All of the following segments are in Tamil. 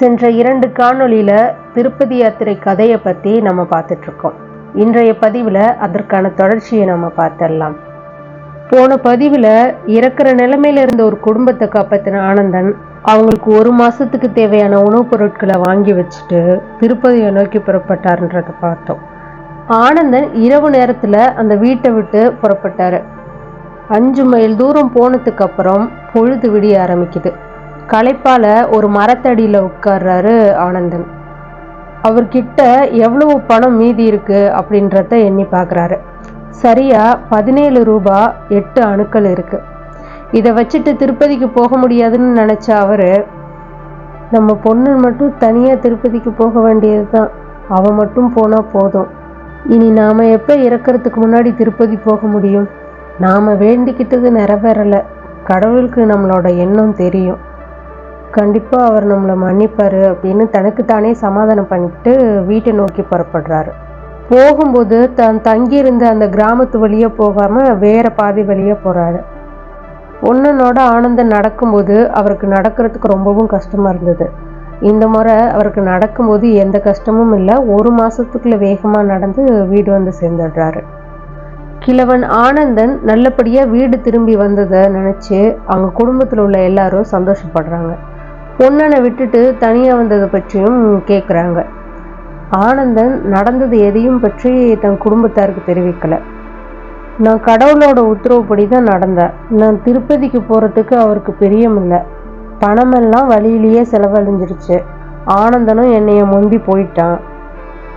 சென்ற இரண்டு காணொளியில திருப்பதி யாத்திரை கதையை பத்தி நம்ம பார்த்துட்டு இருக்கோம் இன்றைய பதிவில் அதற்கான தொடர்ச்சியை நம்ம பார்த்துடலாம். போன பதிவில் இறக்குற நிலைமையில இருந்த ஒரு குடும்பத்தை காப்பாத்தின ஆனந்தன் அவங்களுக்கு ஒரு மாசத்துக்கு தேவையான உணவுப் பொருட்களை வாங்கி வச்சுட்டு திருப்பதியை நோக்கி புறப்பட்டாருன்றத பார்த்தோம். ஆனந்தன் இரவு நேரத்துல அந்த வீட்டை விட்டு புறப்பட்டாரு. அஞ்சு மைல் தூரம் போனதுக்கு அப்புறம் பொழுது விடிய ஆரம்பிக்குது. களைப்பால ஒரு மரத்தடியில உட்கார்றாரு ஆனந்தன். அவர்கிட்ட எவ்வளவு பணம் மீதி இருக்கு அப்படின்றத எண்ணி பார்க்குறாரு சரியா பதினேழு ரூபா எட்டு அணுக்கள் இருக்கு. இதை வச்சுட்டு திருப்பதிக்கு போக முடியாதுன்னு நினைச்ச அவரு நம்ம பொண்ணு மட்டும் தனியா திருப்பதிக்கு போக வேண்டியது தான் மட்டும் போனா போதும். இனி நாம எப்ப இறக்குறதுக்கு முன்னாடி திருப்பதி போக முடியும்? நாம வேண்டிக்கிட்டது நிறைவேறல. கடவுளுக்கு நம்மளோட எண்ணம் தெரியும். கண்டிப்பாக அவர் நம்மளை மன்னிப்பார் அப்படின்னு தனக்கு தானே சமாதானம் பண்ணிக்கிட்டு வீட்டை நோக்கி புறப்படுறாரு. போகும்போது தன் தங்கியிருந்த அந்த கிராமத்து வழியாக போகாமல் வேற பாதை வழியா போகிறாரு ஒன்னனோட ஆனந்தம் நடக்கும்போது அவருக்கு நடக்கிறதுக்கு ரொம்பவும் கஷ்டமாக இருந்தது. இந்த முறை அவருக்கு நடக்கும்போது எந்த கஷ்டமும் இல்லை. ஒரு மாதத்துக்குள்ளே வேகமாக நடந்து வீடு வந்து சேர்ந்துடுறாரு. கிழவன் ஆனந்தன் நல்லபடியாக வீடு திரும்பி வந்ததை நினச்சி அவங்க குடும்பத்தில் உள்ள எல்லாரும் சந்தோஷப்படுறாங்க. பொண்ணனை விட்டுட்டு தனியாக வந்ததை பற்றியும் கேட்குறாங்க ஆனந்தன் நடந்தது எதையும் பற்றி தன் குடும்பத்தாருக்கு தெரிவிக்கலை. நான் கடவுளோட உத்தரவுப்படி தான் நடந்தேன். நான் திருப்பதிக்கு போகிறதுக்கு அவருக்கு பிரியமில்லை. பணமெல்லாம் வழியிலேயே செலவழிஞ்சிருச்சு. ஆனந்தனும் என்னைய முந்தி போயிட்டான்.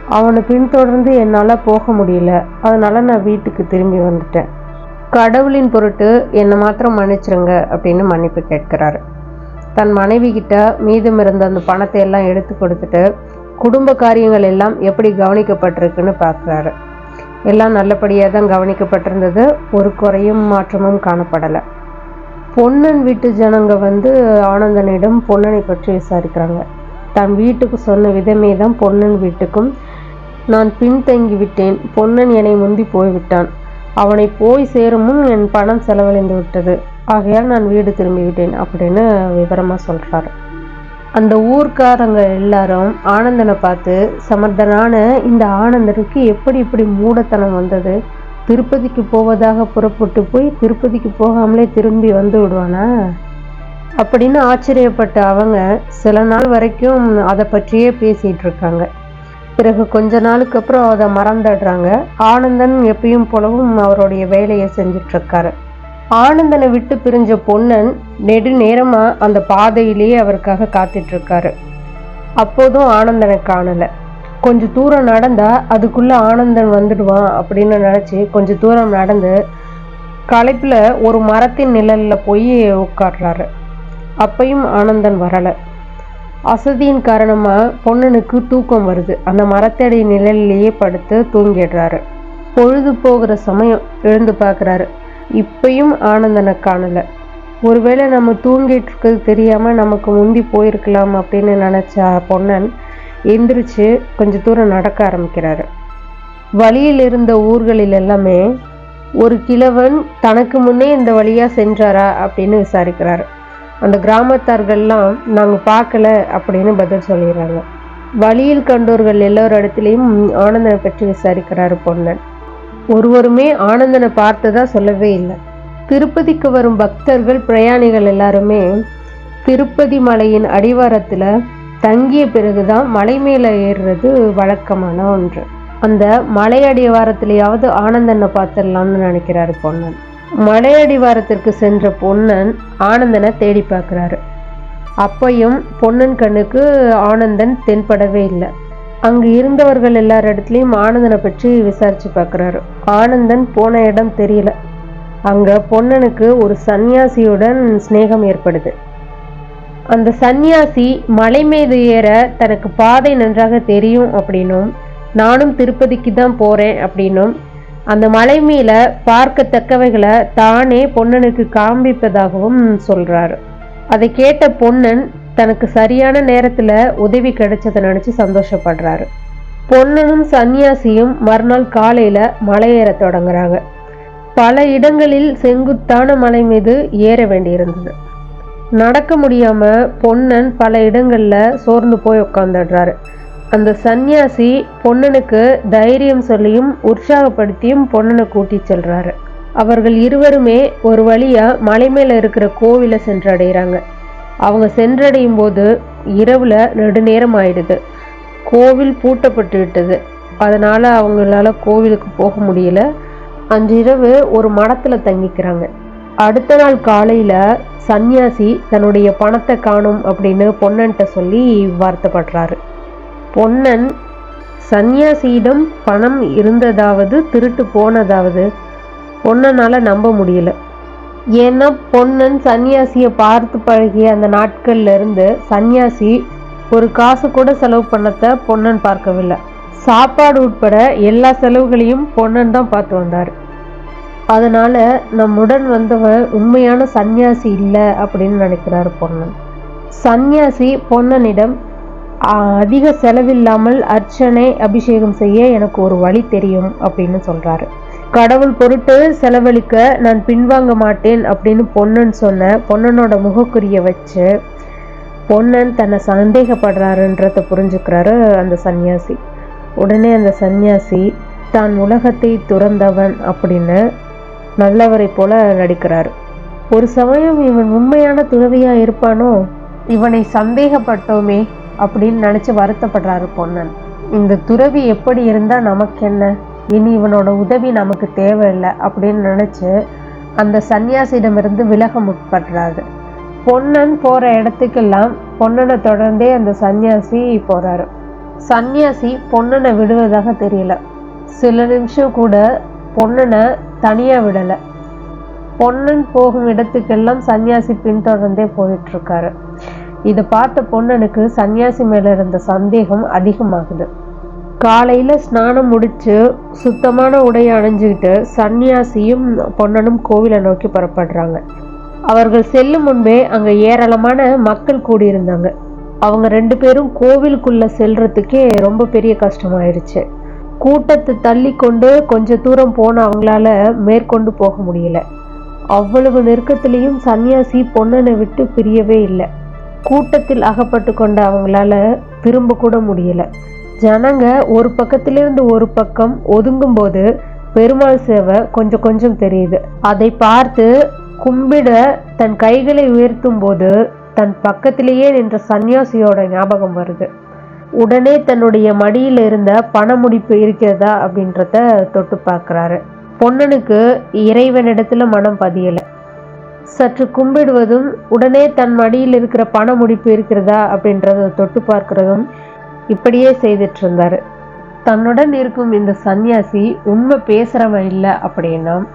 அவனை பின்தொடர்ந்து என்னால் போக முடியல. அதனால நான் வீட்டுக்கு திரும்பி வந்துட்டேன். கடவுளின் பொருட்டு என்னை மாத்திரம் மன்னிச்சிருங்க அப்படின்னு மன்னிப்பு கேட்கிறாரு. தன் மனைவி கிட்ட மீதம் இருந்த அந்த பணத்தை எல்லாம் எடுத்து கொடுத்துட்டு குடும்ப காரியங்கள் எல்லாம் எப்படி கவனிக்கப்பட்டிருக்குன்னு பார்க்குறாரு. எல்லாம் நல்லபடியாக தான் கவனிக்கப்பட்டிருந்தது. ஒரு குறையும் மாற்றமும் காணப்படலை. பொன்னன் வீட்டு ஜனங்க வந்து ஆனந்தனிடம் பொன்னனை பற்றி விசாரிக்கிறாங்க. தன் வீட்டுக்கு சொன்ன விதமே தான் பொன்னன் வீட்டுக்கும் நான் பின்தங்கி விட்டேன். பொன்னன் என்னை முந்தி போய்விட்டான். அவனை போய் சேரும் முன் என் பணம் செலவழிந்து விட்டது. ஆகையால் நான் வீடு திரும்பிவிட்டேன் அப்படின்னு விவரமாக சொல்கிறாரு அந்த ஊர்க்காரங்க எல்லாரும் ஆனந்தனை பார்த்து சமர்த்தனான இந்த ஆனந்தனுக்கு எப்படி இப்படி மூடத்தனம் வந்தது? திருப்பதிக்கு போவதாக புறப்பட்டு போய் திருப்பதிக்கு போகாமலே திரும்பி வந்து விடுவானா? அப்படின்னு ஆச்சரியப்பட்ட அவங்க சில நாள் வரைக்கும் அதை பற்றியே பேசிகிட்டு இருக்காங்க. பிறகு கொஞ்ச நாளுக்கு அப்புறம் அதை மறந்துடுறாங்க. ஆனந்தன் எப்பயும் போலவும் அவருடைய வேலையை செஞ்சிட்ருக்காரு இருக்காரு. ஆனந்தனை விட்டு பிரிஞ்ச பொன்னன் நெடு நேரமா அந்த பாதையிலேயே அவருக்காக காத்துட்டு இருக்காரு அப்போதும் ஆனந்தனை காணல. கொஞ்ச தூரம் நடந்தா அதுக்குள்ள ஆனந்தன் வந்துடுவான் அப்படின்னு நினைச்சு கொஞ்ச தூரம் நடந்து களைப்புல ஒரு மரத்தின் நிழல்ல போய் உட்கார்றாரு. அப்பையும் ஆனந்தன் வரல. அசதியின் காரணமா பொன்னனுக்கு தூக்கம் வருது. அந்த மரத்தடி நிழல்லையே படுத்து தூங்கிடுறாரு. பொழுது போகிற சமயம் எழுந்து பார்க்குறாரு. இப்பயும் ஆனந்தனை காணலை. ஒருவேளை நம்ம தூங்கிட்டு இருக்கிறது நமக்கு முந்தி போயிருக்கலாம் அப்படின்னு நினச்ச பொன்னன் எந்திரிச்சு கொஞ்ச தூரம் நடக்க ஆரம்பிக்கிறாரு. வழியில் இருந்த ஊர்களில் எல்லாமே ஒரு கிழவன் தனக்கு முன்னே இந்த வழியாக சென்றாரா அப்படின்னு விசாரிக்கிறாரு. அந்த கிராமத்தார்கள்லாம் நாங்கள் பார்க்கல அப்படின்னு பதில் சொல்லிடுறாங்க. வழியில் கண்டோர்கள் எல்லோரு இடத்துலையும் ஆனந்தனை பற்றி விசாரிக்கிறாரு பொன்னன். ஒருவருமே ஆனந்தனை பார்த்ததா சொல்லவே இல்லை. திருப்பதிக்கு வரும் பக்தர்கள் பிரயாணிகள் எல்லாருமே திருப்பதி மலையின் அடிவாரத்தில் தங்கிய பிறகுதான் மலை மேலே ஏறுறது வழக்கமான ஒன்று. அந்த மலை அடிவாரத்திலேயாவது ஆனந்தனை பார்த்துடலாம்னு நினைக்கிறாரு பொன்னன். மலை அடிவாரத்திற்கு சென்ற பொன்னன் ஆனந்தனை தேடி பார்க்குறாரு. அப்பையும் பொன்னன் கண்ணுக்கு ஆனந்தன் தென்படவே இல்லை. அங்கு இருந்தவர்கள் எல்லார் இடத்துலையும் ஆனந்தனை பற்றி விசாரிச்சு பார்க்குறாரு. ஆனந்தன் போன இடம் தெரியல. அங்க பொன்னனுக்கு ஒரு சன்னியாசியுடன் சிநேகம் ஏற்படுது. அந்த சந்நியாசி மலை மீது ஏற தனக்கு பாதை நன்றாக தெரியும் அப்படின்னும் நானும் திருப்பதிக்கு தான் போறேன் அப்படின்னும் அந்த மலை மேல பார்க்கத்தக்கவைகளை தானே பொன்னனுக்கு காண்பிப்பதாகவும் சொல்றாரு. அதை கேட்ட பொன்னன் தனக்கு சரியான நேரத்துல உதவி கிடைச்சதை நினைச்சு சந்தோஷப்படுறாரு. பொன்னனும் சன்னியாசியும் மறுநாள் காலையில மலையேற தொடங்குறாங்க. பல இடங்களில் செங்குத்தான மலை மீது ஏற வேண்டியிருந்தது. நடக்க முடியாம பொன்னன் பல இடங்கள்ல சோர்ந்து போய் உட்காந்துடுறாரு அந்த சந்நியாசி பொன்னனுக்கு தைரியம் சொல்லியும் உற்சாகப்படுத்தியும் பொன்னனை கூட்டி செல்றாரு. அவர்கள் இருவருமே ஒரு வழியா மலை மேல இருக்கிற கோவிலை சென்றடைகிறாங்க. அவங்க சென்றடையும் போது இரவில் நெடுநேரம் ஆயிடுது. கோவில் பூட்டப்பட்டு விட்டது. அதனால் அவங்களால கோவிலுக்கு போக முடியல. அன்று இரவு ஒரு மடத்தில் தங்கிக்கிறாங்க. அடுத்த நாள் காலையில் சந்நியாசி தன்னுடைய பணத்தை காணும் அப்படின்னு பொன்னன்ட்ட சொல்லி வருத்தப்படுறாரு. பொன்னன் சந்நியாசியிடம் பணம் இருந்ததாவது திருட்டு போனதாவது பொன்னனால் நம்ப முடியல. ஏன்னா பொன்னன் சன்னியாசியை பார்த்து பழகிய அந்த நாட்கள்ல இருந்து சன்னியாசி ஒரு காசு கூட செலவு பண்ணத்தை பொன்னன் பார்க்கவில்லை. சாப்பாடு உட்பட எல்லா செலவுகளையும் பொன்னன் தான் பார்த்து வந்தார். அதனால நம்முடன் வந்தவன் உண்மையான சந்நியாசி இல்லை அப்படின்னு நினைக்கிறாரு பொன்னன். சன்னியாசி பொன்னனிடம் அதிக செலவில்லாமல் அர்ச்சனை அபிஷேகம் செய்ய எனக்கு ஒரு வழி தெரியும் அப்படின்னு சொல்றாரு. கடவுள் பொருட்டு செலவழிக்க நான் பின்வாங்க மாட்டேன் அப்படின்னு பொன்னன் சொன்ன பொன்னனோட முகக்குறிய வச்சு பொன்னன் தன்னை சந்தேகப்படுறாருன்றத புரிஞ்சுக்கிறாரு அந்த சந்நியாசி உடனே அந்த சந்நியாசி தான் உலகத்தை துறந்தவன் அப்படின்னு நல்லவரை போல நடிக்கிறாரு. ஒரு சமயம் இவன் உண்மையான துறவியா இருப்பானோ இவனை சந்தேகப்பட்டோமே அப்படின்னு நினைச்சு வருத்தப்படுறாரு பொன்னன். இந்த துறவி எப்படி இருந்தா நமக்கு என்ன இனி இவனோட உதவி நமக்கு தேவையில்லை அப்படின்னு நினச்சி அந்த சன்னியாசியிடமிருந்து விலக முற்படுறாரு. பொன்னன் போகிற இடத்துக்கெல்லாம் பொன்னனை தொடர்ந்தே அந்த சன்னியாசி போகிறாரு சன்னியாசி பொன்னனை விடுவதாக தெரியல. சில நிமிஷம் கூட பொன்னனை தனியாக விடலை. பொன்னன் போகும் இடத்துக்கெல்லாம் சன்னியாசி பின்தொடர்ந்தே போயிட்டுருக்காரு. இதை பார்த்த பொன்னனுக்கு சன்னியாசி மேலே இருந்த சந்தேகம் அதிகமாகுது. காலையில் ஸ்நானம் முடித்து சுத்தமான உடை அணிஞ்சுக்கிட்டு சன்னியாசியும் பொன்னனும் கோவிலை நோக்கி புறப்படுறாங்க. அவர்கள் செல்லும் முன்பே அங்கே ஏராளமான மக்கள் கூடியிருந்தாங்க. அவங்க ரெண்டு பேரும் கோவிலுக்குள்ளே செல்றதுக்கே ரொம்ப பெரிய கஷ்டமாயிருச்சு. கூட்டத்தை தள்ளி கொண்டு கொஞ்ச தூரம் போன அவங்களால மேற்கொண்டு போக முடியல. அவ்வளவு நெருக்கத்திலையும் சன்னியாசி பொன்னனை விட்டு பிரியவே இல்லை. கூட்டத்தில் அகப்பட்டு கொண்ட அவங்களால திரும்ப கூட முடியலை. ஜனங்க ஒரு பக்கத்திலிருந்து ஒரு பக்கம் ஒதுங்கும் போது பெருமாள் சேவை கொஞ்சம் கொஞ்சம் தெரியுது. அதை பார்த்து கும்பிட தன் கைகளை உயர்த்தும் போது தன் பக்கத்திலேயே நின்ற சன்னியாசியோட ஞாபகம் வருது. உடனே தன்னுடைய மடியில் இருந்த பணமுடிப்பு இருக்கிறதா அப்படின்றத தொட்டு பார்க்கறாரு. பொன்னனுக்கு இறைவனிடத்துல மனம் பதியல. சற்று கும்பிடுவதும் உடனே தன் மடியில் இருக்கிற பண முடிப்பு இருக்கிறதா அப்படின்றத தொட்டு பார்க்கிறதும் இப்படியே செய்துட்டு இருந்தாரு தன்னுடன் இருக்கும் இந்த சந்நியாசி உண்மை பேசுறவன் இல்லை அப்படின்னா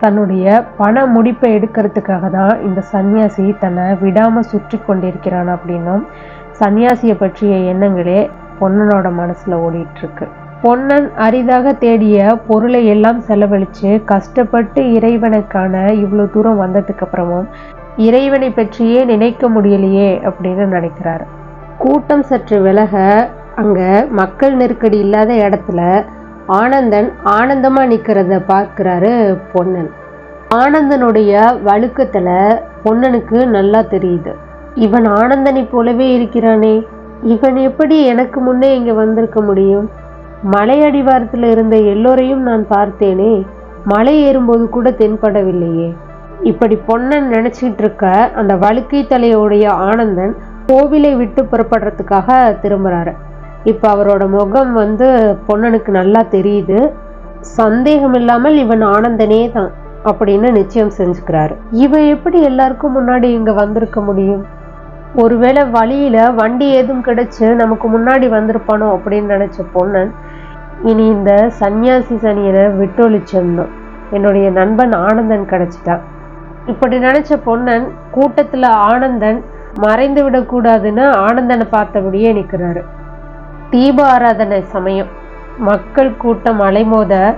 தன்னுடைய பண முடிப்பை எடுக்கிறதுக்காக தான் இந்த சன்னியாசி தன்னை விடாம சுற்றி கொண்டிருக்கிறான் அப்படின்னும் சந்நியாசியை பற்றிய எண்ணங்களே பொன்னனோட மனசுல ஓடிட்டு இருக்கு பொன்னன் அரிதாக தேடிய பொருளை எல்லாம் செலவழிச்சு கஷ்டப்பட்டு இறைவனுக்கான இவ்வளோ தூரம் வந்ததுக்கு அப்புறமும் இறைவனை பற்றியே நினைக்க முடியலையே அப்படின்னு நினைக்கிறாரு. கூட்டம் சற்று விலக அங்க மக்கள் நெருக்கடி இல்லாத இடத்துல ஆனந்தன் ஆனந்தமா நிக்கிறத பார்க்கிறாரு பொன்னன். ஆனந்தனுடைய வழுக்கத்துல பொன்னனுக்கு நல்லா தெரியுது. இவன் ஆனந்தனை போலவே இருக்கிறானே. இவன் எப்படி எனக்கு முன்னே இங்க வந்திருக்க முடியும்? மலை அடிவாரத்தில் இருந்த எல்லோரையும் நான் பார்த்தேனே. மலை ஏறும்போது கூட தென்படவில்லையே. இப்படி பொன்னன் நினைச்சிட்டு இருக்க அந்த வழுக்கை தலையுடைய ஆனந்தன் கோவிலை விட்டு புறப்படுறதுக்காக திரும்புறாரு. இப்போ அவரோட முகம் வந்து பொன்னனுக்கு நல்லா தெரியுது. சந்தேகம் இல்லாமல் இவன் ஆனந்தனே தான் அப்படின்னு நிச்சயம் செஞ்சுக்கிறாரு. இவன் எப்படி எல்லாருக்கும் முன்னாடி இங்கே வந்திருக்க முடியும்? ஒருவேளை வழியில் வண்டி ஏதும் கிடைச்சு நமக்கு முன்னாடி வந்திருப்பானோ அப்படின்னு நினச்ச பொன்னன் இனி இந்த சன்னியாசி சனியனை விட்டொழிச்சிருந்தோம் என்னுடைய நண்பன் ஆனந்தன் கிடச்சிட்டான். இப்படி நினச்ச பொன்னன் கூட்டத்தில் ஆனந்தன் மறைந்து விடக்கூடாதுன்னு ஆனந்தனை பார்த்தபடியே நிற்கிறாரு தீப ஆராதனை சமயம். மக்கள் கூட்டம் அலைமோத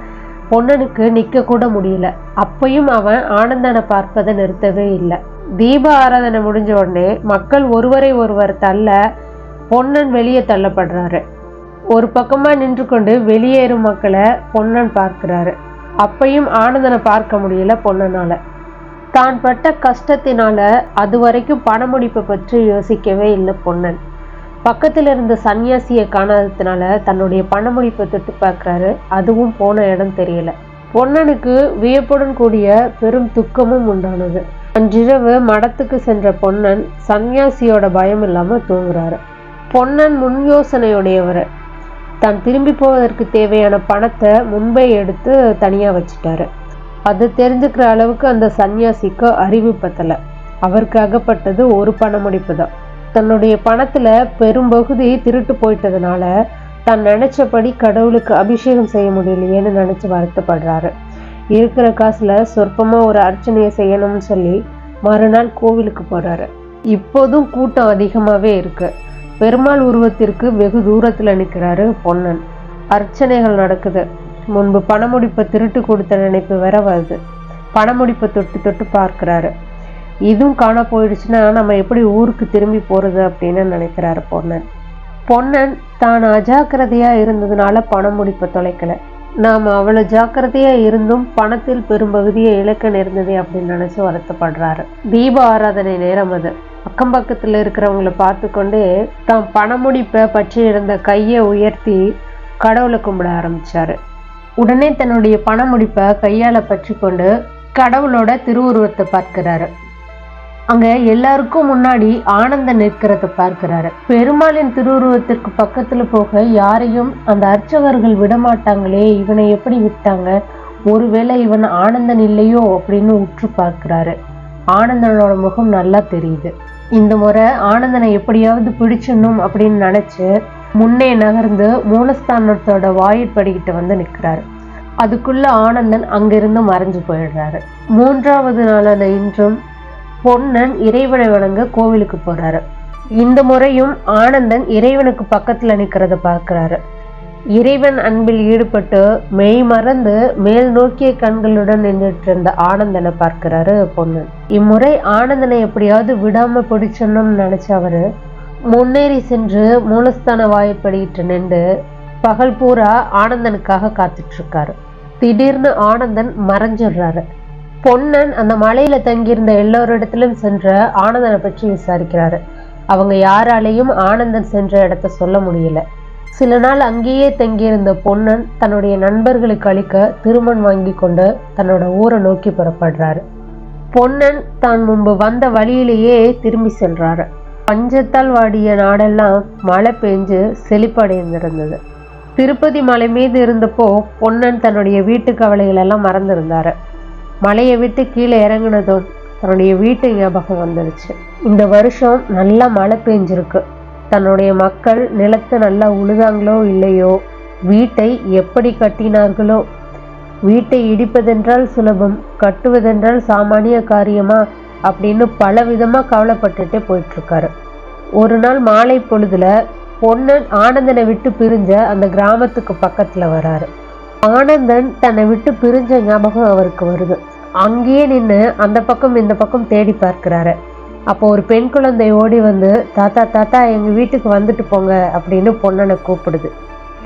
பொன்னனுக்கு நிற்க கூட முடியல. அப்பயும் அவன் ஆனந்தனை பார்ப்பதை நிறுத்தவே இல்லை. தீப ஆராதனை முடிஞ்ச உடனே மக்கள் ஒருவரை ஒருவர் தள்ள பொன்னன் வெளியே தள்ளப்படுறாரு. ஒரு பக்கமாக நின்று கொண்டு வெளியேறும் மக்களை பொன்னன் பார்க்கிறாரு. அப்பையும் ஆனந்தனை பார்க்க முடியல பொன்னனால. தான் பட்ட கஷ்டத்தினால அது வரைக்கும் பணமுடிப்பை பற்றி யோசிக்கவே இல்லை பொன்னன். பக்கத்தில் இருந்த சன்னியாசியை காணாததுனால தன்னுடைய பணமுடிப்பை தொட்டு பார்க்குறாரு. அதுவும் போன இடம் தெரியல. பொன்னனுக்கு வியப்புடன் கூடிய பெரும் துக்கமும் உண்டானது. அன்றிரவு மடத்துக்கு சென்ற பொன்னன் சன்னியாசியோட பயம் இல்லாமல் தூங்குறாரு. பொன்னன் முன் யோசனையுடையவர். தான் திரும்பி போவதற்கு தேவையான பணத்தை முன்பே எடுத்து தனியாக வச்சுட்டாரு. அது தெரிஞ்சுக்கிற அளவுக்கு அந்த சன்னியாசிக்கு அறிவு பத்தலை. அவருக்கு அகப்பட்டது ஒரு பணமுடிப்பு தான் தன்னுடைய பணத்தில் பெரும்பகுதி திருட்டு போயிட்டதுனால தான் நினச்சபடி கடவுளுக்கு அபிஷேகம் செய்ய முடியலையேன்னு நினச்சி வருத்தப்படுறாரு. இருக்கிற காசில் சொற்பமாக ஒரு அர்ச்சனையை செய்யணும்னு சொல்லி மறுநாள் கோவிலுக்கு போகிறாரு இப்போதும் கூட்டம் அதிகமாகவே இருக்கு. பெருமாள் உருவத்திற்கு வெகு தூரத்தில் நிற்கிறாரு பொன்னன். அர்ச்சனைகள் நடக்குது. முன்பு பணமுடிப்பை திருட்டு கொடுத்த நினைப்பு வேற வருது. பணமுடிப்பை தொட்டு தொட்டு பார்க்குறாரு. இதுவும் காண போயிடுச்சுன்னா நம்ம எப்படி ஊருக்கு திரும்பி போகிறது அப்படின்னு நினைக்கிறாரு பொன்னன். பொன்னன் தான் அஜாக்கிரதையாக இருந்ததுனால பணம் முடிப்பை தொலைக்கலை. நாம் அவ்வளோ ஜாக்கிரதையாக இருந்தும் பணத்தில் பெரும்பகுதியை இழக்க நேர்ந்ததே அப்படின்னு நினச்சி வருத்தப்படுறாரு. தீப ஆராதனை நேரம் அது. அக்கம் பக்கத்தில் இருக்கிறவங்கள பார்த்து கொண்டே தான் பணமுடிப்பை பற்றி இருந்த கையை உயர்த்தி கடவுளை கும்பிட ஆரம்பித்தார் உடனே தன்னுடைய பணமுடிப்பை கையால் பற்றி கொண்டு கடவுளோட திருவுருவத்தை பார்க்கிறாரு. அங்க எல்லாருக்கும் முன்னாடி ஆனந்தன் நிற்கிறத பார்க்கிறாரு. பெருமாளின் திருவுருவத்திற்கு பக்கத்துல போக யாரையும் அந்த அர்ச்சகர்கள் விடமாட்டாங்களே இவனை எப்படி விட்டாங்க? ஒருவேளை இவன் ஆனந்தன் இல்லையோ அப்படின்னு உற்று பார்க்கிறாரு. ஆனந்தனோட முகம் நல்லா தெரியுது. இந்த முறை ஆனந்தனை எப்படியாவது பிடிச்சிடணும் அப்படின்னு நினைச்சு முன்னே நகர்ந்து மூலஸ்தானத்தோட வாயிற்படிக்கிட்ட வந்து நிற்கிறாரு. அதுக்குள்ள ஆனந்தன் அங்கிருந்து மறைஞ்சு போயிடுறாரு. மூன்றாவது நாளான இன்றும் பொன்னன் இறைவனை வணங்க கோவிலுக்கு போறாரு. இந்த முறையும் ஆனந்தன் இறைவனுக்கு பக்கத்துல நிக்கிறத பார்க்கிறாரு இறைவன் அன்பில் ஈடுபட்டு மெய் மறந்து மேல் நோக்கிய கண்களுடன் நின்றுட்டு இருந்த ஆனந்தனை பார்க்கிறாரு பொன்னன். இம்முறை ஆனந்தனை எப்படியாவது விடாம பிடிச்சணும்னு நினைச்ச அவரு முன்னேறி சென்று மூலஸ்தான வாய்ப்படிட்டு நின்று பகல் பூரா ஆனந்தனுக்காக காத்துட்ருக்காரு. திடீர்னு ஆனந்தன் மறைஞ்சிடுறாரு. பொன்னன் அந்த மலையில தங்கியிருந்த எல்லோரிடத்திலும் சென்ற ஆனந்தனை பற்றி விசாரிக்கிறாரு. அவங்க யாராலையும் ஆனந்தன் சென்ற இடத்த சொல்ல முடியல. சில நாள் அங்கேயே தங்கியிருந்த பொன்னன் தன்னுடைய நண்பர்களுக்கு அளிக்க திருமண் வாங்கி கொண்டு தன்னோட ஊரை நோக்கி புறப்படுறாரு. பொன்னன் தான் முன்பு வந்த வழியிலேயே திரும்பி சென்றாரு. பஞ்சத்தால் வாடிய நாடெல்லாம் மழை பெஞ்சு செழிப்படைந்திருந்தது. திருப்பதி மலை மீது இருந்தப்போ பொன்னன் தன்னுடைய வீட்டு கவலைகளெல்லாம் மறந்துருந்தார். மலையை விட்டு கீழே இறங்குனதும் தன்னுடைய வீட்டு ஞாபகம் வந்துடுச்சு இந்த வருஷம் நல்லா மழை பெஞ்சிருக்கு. தன்னுடைய மக்கள் நிலத்தை நல்லா உழுதாங்களோ இல்லையோ வீட்டை எப்படி கட்டினார்களோ வீட்டை இடிப்பதென்றால் சுலபம் கட்டுவதென்றால் சாமானிய காரியமாக அப்படின்னு பல விதமாக கவலைப்பட்டுட்டே போயிட்டுருக்காரு. ஒரு நாள் மாலை பொழுதுல பொன்னன் ஆனந்தனை விட்டு பிரிஞ்ச அந்த கிராமத்துக்கு பக்கத்தில் வராரு. ஆனந்தன் தன்னை விட்டு பிரிஞ்ச ஞாபகம் அவருக்கு வருது. அங்கேயே நின்று அந்த பக்கம் இந்த பக்கம் தேடி பார்க்கிறாரு. அப்போ ஒரு பெண் குழந்தை ஓடி வந்து தாத்தா தாத்தா எங்கள் வீட்டுக்கு வந்துட்டு போங்க அப்படின்னு பொன்னனை கூப்பிடுது.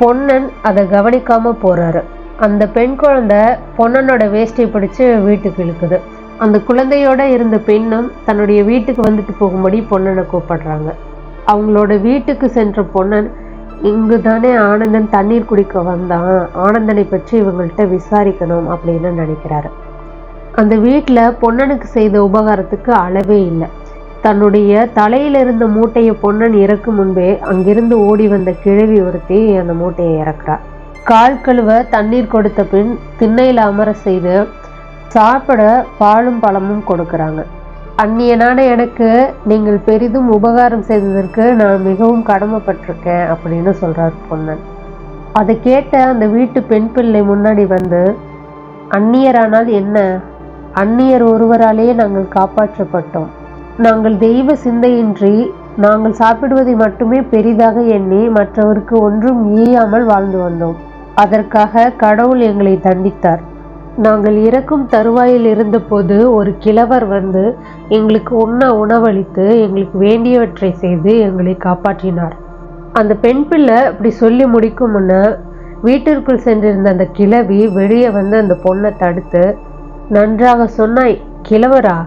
பொன்னன் அதை கவனிக்காமல் போகிறாரு அந்த பெண் குழந்தை பொன்னனோட வேஷ்டியை பிடிச்சி வீட்டுக்கு இழுக்குது. அந்த குழந்தையோட இருந்த பெண்ணும் தன்னுடைய வீட்டுக்கு வந்துட்டு போகும்படி பொன்னனை கூப்பிடுறாங்க. அவங்களோட வீட்டுக்கு சென்ற பொன்னன் இங்கு தானே ஆனந்தன் தண்ணீர் குடிக்க வந்தான். ஆனந்தனை பற்றி இவங்கள்ட்ட விசாரிக்கணும் அப்படின்னு நினைக்கிறாரு. அந்த வீட்டில் பொன்னனுக்கு செய்த உபகாரத்துக்கு அளவே இல்லை. தன்னுடைய தலையில் இருந்த மூட்டையை பொன்னன் இறக்கும் முன்பே அங்கிருந்து ஓடி வந்த கிழவி ஒருத்தி அந்த மூட்டையை இறக்குறா. கால் கழுவ தண்ணீர் கொடுத்த பின் திண்ணையில் அமர செய்து சாப்பிட பாலும் பழமும் கொடுக்குறாங்க. அந்நியனான எனக்கு நீங்கள் பெரிதும் உபகாரம் செய்ததற்கு நான் மிகவும் கடமைப்பட்டிருக்கேன் அப்படின்னு சொல்கிறார் பொன்னன். அதை கேட்ட அந்த வீட்டு பெண் பிள்ளை முன்னாடி வந்து அந்நியரானால் என்ன? அந்நியர் ஒருவராலேயே நாங்கள் காப்பாற்றப்பட்டோம். நாங்கள் தெய்வ சிந்தையின்றி நாங்கள் சாப்பிடுவதை மட்டுமே பெரிதாக எண்ணி மற்றவருக்கு ஒன்றும் ஈயாமல் வாழ்ந்து வந்தோம். அதற்காக கடவுள் எங்களை தண்டித்தார். நாங்கள் இறக்கும் தருவாயில் இருந்தபோது ஒரு கிழவர் வந்து எங்களுக்கு உண்ண உணவளித்து எங்களுக்கு வேண்டியவற்றை செய்து எங்களை காப்பாற்றினார். அந்த பெண் பிள்ளை அப்படி சொல்லி முடிக்கும் முன்ன வீட்டிற்குள் சென்றிருந்த அந்த கிழவி வெளியே வந்து அந்த பொண்ணை தடுத்து நன்றாக சொன்னாய் கிழவரா.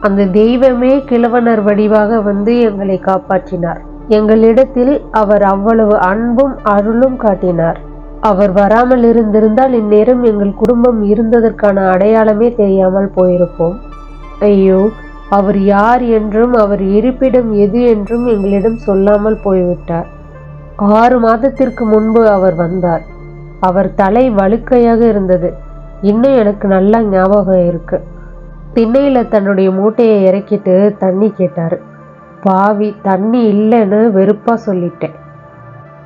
அந்த தெய்வமே கிழவனர் வடிவாக வந்து எங்களை காப்பாற்றினார். எங்களிடத்தில் அவர் அவ்வளவு அன்பும் அருளும் காட்டினார். அவர் வராமல் இருந்திருந்தால் இந்நேரம் எங்கள் குடும்பம் இருந்ததற்கான அடையாளமே தெரியாமல் போயிருப்போம். ஐயோ அவர் யார் என்றும் அவர் இருப்பிடம் எது என்றும் எங்களிடம் சொல்லாமல் போய்விட்டார். ஆறு மாதத்திற்கு முன்பு அவர் வந்தார். அவர் தலை வழுக்கையாக இருந்தது. இன்னும் எனக்கு நல்லா ஞாபகம் இருக்கு. திண்ணையில் தன்னுடைய மூட்டையை இறக்கிட்டு தண்ணி கேட்டார். பாவி தண்ணி இல்லைன்னு வெறுப்பாக சொல்லிட்டேன்.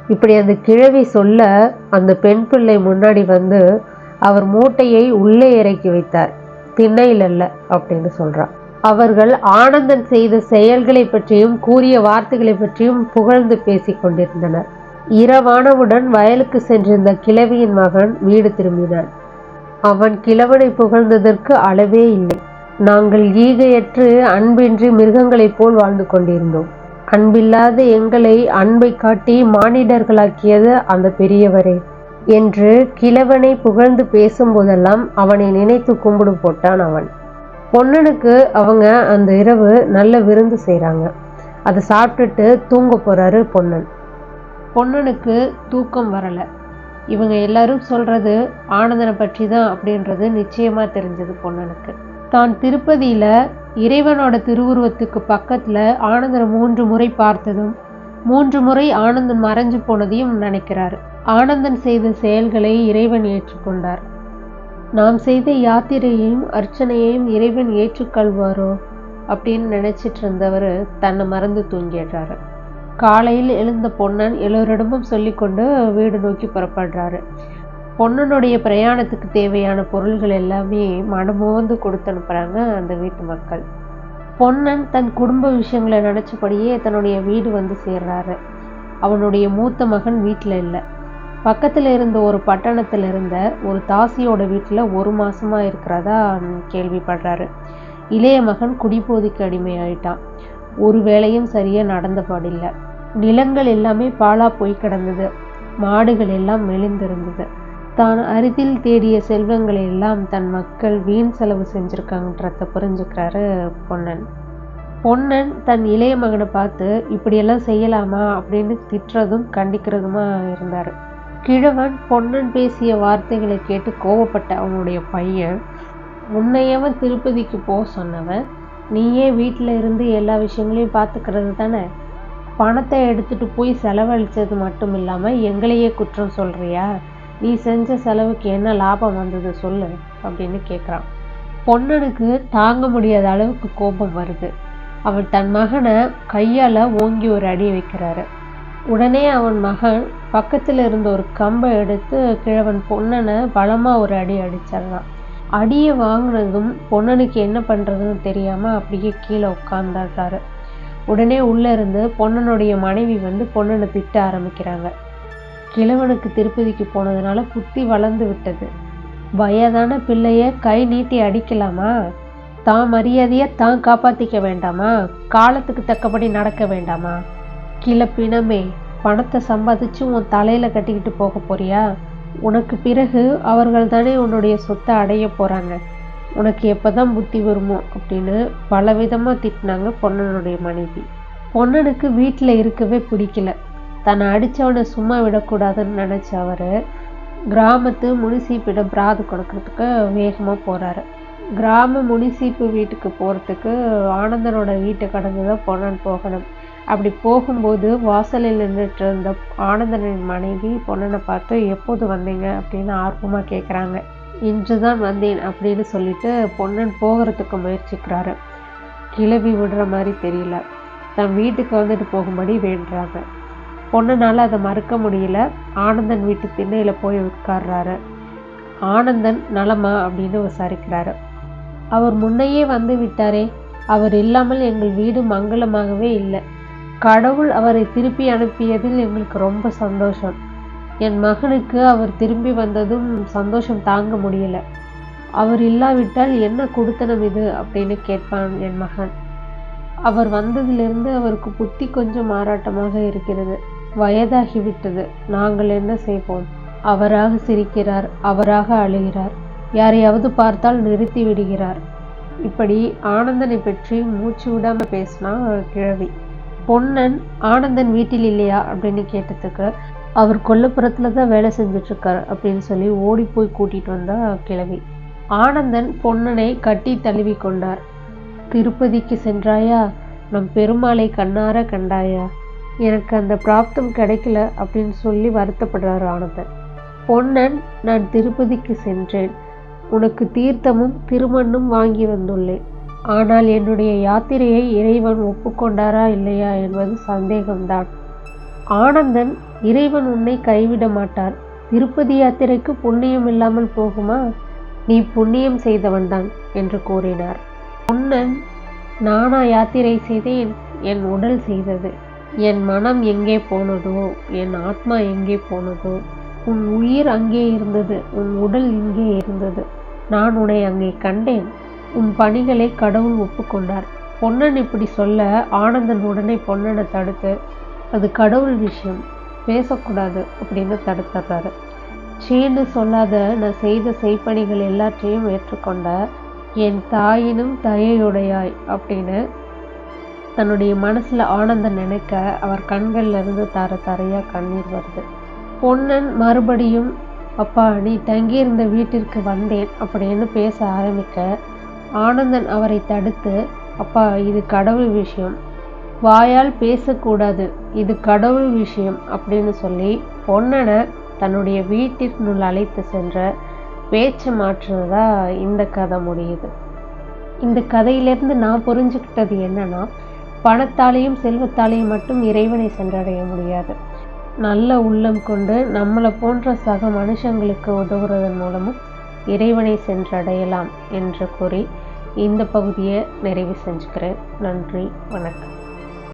இப்படி அந்த கிழவி சொல்ல அந்த பெண் பிள்ளை முன்னாடி வந்து அவர் மூட்டையை உள்ளே இறக்கி வைத்தார். திண்ணையில் அல்ல அப்படின்னு சொல்றார் அவர்கள் ஆனந்தன் செய்த செயல்களை பற்றியும் கூறிய வார்த்தைகளை பற்றியும் புகழ்ந்து பேசிக் கொண்டிருந்தனர். இரவானவுடன் வயலுக்கு சென்றிருந்த கிழவியின் மகன் வீடு திரும்பினான். அவன் கிழவனை புகழ்ந்ததற்கு அளவே இல்லை. நாங்கள் ஈகையற்று அன்பின்றி மிருகங்களைப் போல் வாழ்ந்து கொண்டிருந்தோம். அன்பில்லாத எங்களை அன்பை காட்டி மானிடர்களாக்கியது அந்த பெரியவரே என்று கிழவனை புகழ்ந்து பேசும்போதெல்லாம் அவனை நினைத்து கும்பிடு போட்டான் அவன். பொன்னனுக்கு அவங்க அந்த இரவு நல்ல விருந்து செய்கிறாங்க அதை சாப்பிட்டுட்டு தூங்க போறாரு பொன்னன். பொன்னனுக்கு தூக்கம் வரலை. இவங்க எல்லாரும் சொல்றது ஆனந்தனை பற்றி தான் அப்படின்றது நிச்சயமா தெரிஞ்சது பொன்னனுக்கு. தான் திருப்பதியில் இறைவனோட திருவுருவத்துக்கு பக்கத்தில் ஆனந்தரை மூன்று முறை பார்த்ததும் மூன்று முறை ஆனந்தன் மறைஞ்சு போனதையும் நினைக்கிறார். ஆனந்தன் செய்த செயல்களை இறைவன் ஏற்றுக்கொண்டார். நாம் செய்த யாத்திரையையும் அர்ச்சனையையும் இறைவன் ஏற்றுக்கொள்வாரோ அப்படின்னு நினைச்சிட்டு இருந்தவர் தன்னை மறந்து தூங்கிடுறாரு. காலையில் எழுந்த பொன்னன் எல்லோரிடமும் சொல்லிக்கொண்டு வீடு நோக்கி புறப்படுறாரு. பொண்ணனுடைய பிரயாணத்துக்கு தேவையான பொருள்கள் எல்லாமே மனமோந்து கொடுத்து அனுப்புகிறாங்க அந்த வீட்டு மக்கள். பொன்னன் தன் குடும்ப விஷயங்களை நினச்சபடியே தன்னுடைய வீடு வந்து சேர்றாரு. அவனுடைய மூத்த மகன் வீட்டில் இல்லை. பக்கத்தில் இருந்த ஒரு பட்டணத்தில் இருந்த ஒரு தாசியோட வீட்டில் ஒரு மாதமாக இருக்கிறதா கேள்விப்படுறாரு. இளைய மகன் குடிபோதைக்கு அடிமையாயிட்டான். ஒரு வேளையும் சரியாக நடந்த பாடில்லை. நிலங்கள் எல்லாமே பாலா போய் கிடந்தது. மாடுகள் எல்லாம் மெலிந்திருந்தது. தான் அரிதில் தேடிய செல்வங்களை எல்லாம் தன் மக்கள் வீண் செலவு செஞ்சுருக்காங்கன்றத புரிஞ்சுக்கிறாரு பொன்னன். பொன்னன் தன் இளைய மகனை பார்த்து இப்படியெல்லாம் செய்யலாமா? அப்படின்னு திட்டுறதும் கண்டிக்கிறதுமா இருந்தார். கிழவன் பொன்னன் பேசிய வார்த்தைகளை கேட்டு கோவப்பட்ட அவனுடைய பையன் உன்னையவன் திருப்பதிக்கு போக சொன்னவன். நீயே வீட்டில் இருந்து எல்லா விஷயங்களையும் பார்த்துக்கிறது தானே? பணத்தை எடுத்துட்டு போய் செலவழித்தது மட்டும் இல்லாமல் எங்களையே குற்றம் சொல்கிறியா நீ செஞ்ச செலவுக்கு என்ன லாபம் வந்தது சொல்லு அப்படின்னு கேட்குறான் பொன்னனுக்கு தாங்க முடியாத அளவுக்கு கோபம் வருது. அவன் தன் மகனை கையால் ஓங்கி ஒரு அடி வைக்கிறாரு. உடனே அவன் மகன் பக்கத்தில் இருந்த ஒரு கம்பை எடுத்து கிழவன் பொன்னனை பலமாக ஒரு அடி அடிச்சிடறான் அடியை வாங்கினதும் பொன்னனுக்கு என்ன பண்ணுறதுன்னு தெரியாமல் அப்படியே கீழே உட்காந்துடுறாரு உடனே உள்ளே இருந்து பொன்னனுடைய மனைவி வந்து பொன்னனை திட்ட ஆரம்பிக்கிறாங்க. கிழவனுக்கு திருப்பதிக்கு போனதுனால புத்தி வளர்ந்து விட்டது. வயதான பிள்ளைய கை நீட்டி அடிக்கலாமா? தான் மரியாதையை தான் காப்பாற்றிக்க வேண்டாமா? காலத்துக்கு தக்கபடி நடக்க வேண்டாமா? கிளப்பினமே பணத்தை சம்பாதிச்சு உன் தலையில் கட்டிக்கிட்டு போக போறியா? உனக்கு பிறகு அவர்கள் தானே உன்னுடைய சொத்தை அடைய போகிறாங்க உனக்கு எப்போ தான் புத்தி வருமோ? அப்படின்னு பலவிதமாக திட்டினாங்க பொன்னனுடைய மனைவி. பொன்னனுக்கு வீட்டில் இருக்கவே பிடிக்கல. தன்னை அடித்தவனை சும்மா விடக்கூடாதுன்னு நினச்ச அவர் கிராமத்து முனிசிப்பிடம் பிராது கொடுக்கறதுக்கு வேகமாக போகிறாரு கிராம முனிசிப்பு வீட்டுக்கு போகிறதுக்கு ஆனந்தனோட வீட்டை கடந்து தான் பொன்னன் போகணும். அப்படி போகும்போது வாசலில் நின்றுட்டு இருந்த ஆனந்தனின் மனைவி பொன்னனை பார்த்து எப்போது வந்தீங்க? அப்படின்னு ஆர்வமாக கேட்குறாங்க இன்று தான் வந்தேன் அப்படின்னு சொல்லிட்டு பொன்னன் போகிறதுக்கு முயற்சிக்கிறாரு. கிளவி விடுற மாதிரி தெரியல. தன் வீட்டுக்கு வந்துட்டு போகும்படி வேண்டுறாங்க. பொண்ணுனால அதை மறுக்க முடியல. ஆனந்தன் வீட்டு திண்ணையில் போய் உட்கார்றாரு. ஆனந்தன் நலமா அப்படின்னு விசாரிக்கிறாரு. அவர் முன்னையே வந்து விட்டாரே. அவர் இல்லாமல் எங்கள் வீடு மங்களமாகவே இல்லை. கடவுள் அவரை திருப்பி அனுப்பியதில் எங்களுக்கு ரொம்ப சந்தோஷம். என் மகனுக்கு அவர் திரும்பி வந்ததும் சந்தோஷம் தாங்க முடியல. அவர் இல்லாவிட்டால் என்ன கொடுத்தனம் இது அப்படின்னு கேட்பான் என் மகன். அவர் வந்ததிலிருந்து அவருக்கு புத்தி கொஞ்சம் மாறாட்டமாக இருக்கிறது. வயதாகிவிட்டது. நாங்கள் என்ன செய்வோம்? அவராக சிரிக்கிறார் அவராக அழுகிறார். யாரையாவது பார்த்தால் நிறுத்தி விடுகிறார். இப்படி ஆனந்தனை பற்றி மூச்சு விடாமல் பேசினா கிழவி. பொன்னன் ஆனந்தன் வீட்டில் இல்லையா? அப்படின்னு கேட்டதுக்கு அவர் கொல்லப்புறத்துல தான் வேலை செஞ்சிட்ருக்கார் அப்படின்னு சொல்லி ஓடி போய் கூட்டிகிட்டு வந்தா கிழவி. ஆனந்தன் பொன்னனை கட்டி தழுவி கொண்டார். திருப்பதிக்கு சென்றாயா? நம் பெருமாளை கண்ணார கண்டாயா? எனக்கு அந்த பிராப்தம் கிடைக்கல அப்படின்னு சொல்லி வருத்தப்படுறார் ஆனந்தன் பொன்னன் நான் திருப்பதிக்கு சென்றேன். உனக்கு தீர்த்தமும் திருமண்ணும் வாங்கி வந்துள்ளேன். ஆனால் என்னுடைய யாத்திரையை இறைவன் ஒப்புக்கொண்டாரா இல்லையா என்பது சந்தேகம்தான். ஆனந்தன் இறைவன் உன்னை கைவிட மாட்டார். திருப்பதி யாத்திரைக்கு புண்ணியம் இல்லாமல் போகுமா? நீ புண்ணியம் செய்தவன்தான் என்று கூறினார். பொன்னன் நானா யாத்திரை செய்தேன்? என் உடல் செய்தது. என் மனம் எங்கே போனதோ என் ஆத்மா எங்கே போனதோ உன் உயிர் அங்கே இருந்தது உன் உடல் இங்கே இருந்தது. நான் உன்னை அங்கே கண்டேன். உன் பணிகளை கடவுள் ஒப்புக்கொண்டார். பொன்னன் இப்படி சொல்ல ஆனந்தன் உடனே பொன்னனை தடுத்து அது கடவுள் விஷயம். பேசக்கூடாது அப்படின்னு தடுத்துறாரு. சீன்னு சொல்லாத நான் செய்த செய்ப்பணிகள் எல்லாற்றையும் ஏற்றுக்கொண்ட என் தாயினும் தயையுடையாய் அப்படின்னு தன்னுடைய மனசுல ஆனந்தம் நினைக்க அவர் கண்கள்ல இருந்து தர தரையா கண்ணீர் வருது. பொன்னன் மறுபடியும் அப்பா நீ தங்கியிருந்த வீட்டிற்கு வந்தேன் அப்படின்னு பேச ஆரம்பிக்க ஆனந்தன் அவரை தடுத்து அப்பா இது கடவுள் விஷயம். வாயால் பேசக்கூடாது இது கடவுள் விஷயம் அப்படின்னு சொல்லி பொன்னனை தன்னுடைய வீட்டிற்குள் அழைத்து சென்ற பேச்சு மாற்றுறதா இந்த கதை முடியுது. இந்த கதையிலேருந்து நான் புரிஞ்சுக்கிட்டது என்னன்னா பணத்தாலேயும் செல்வத்தாலேயும் மட்டும் இறைவனை சென்றடைய முடியாது. நல்ல உள்ளம் கொண்டு நம்மளை போன்ற சக மனுஷங்களுக்கு உதவுறதன் மூலமும் இறைவனை சென்றடையலாம் என்று கூறி இந்த பகுதியை நிறைவு செஞ்சுக்கிறேன். நன்றி வணக்கம்.